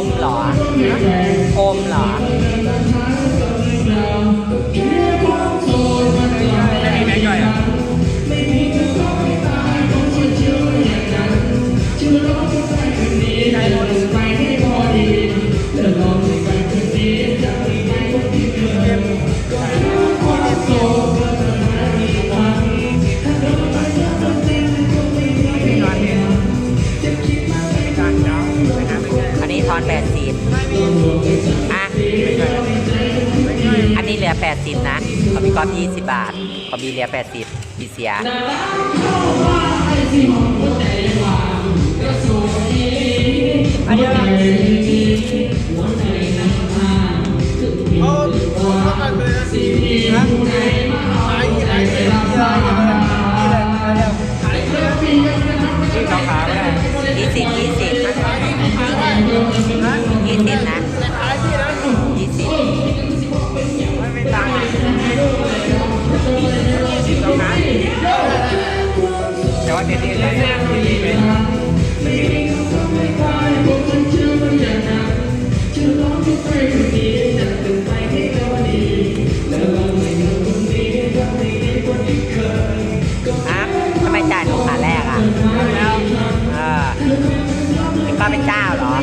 ôm lọ ôm lọ อนแปดสิบอะ อันนี้เหลือแปดสิบนะขอมีก้อนยี่สิบบาทขอมีเหลือแปดสิบปีเสียอันนี้ยี่สิบยี่สิบ ยี่สิบยี่สินึ่สิบไม่เป็นตีสิบตรงนั้แต่ว่าเด็ดเด็ดเลยอะทำไมจ่ายลูกค้าแรกอะอ่า เป็นเจ้าเหรอ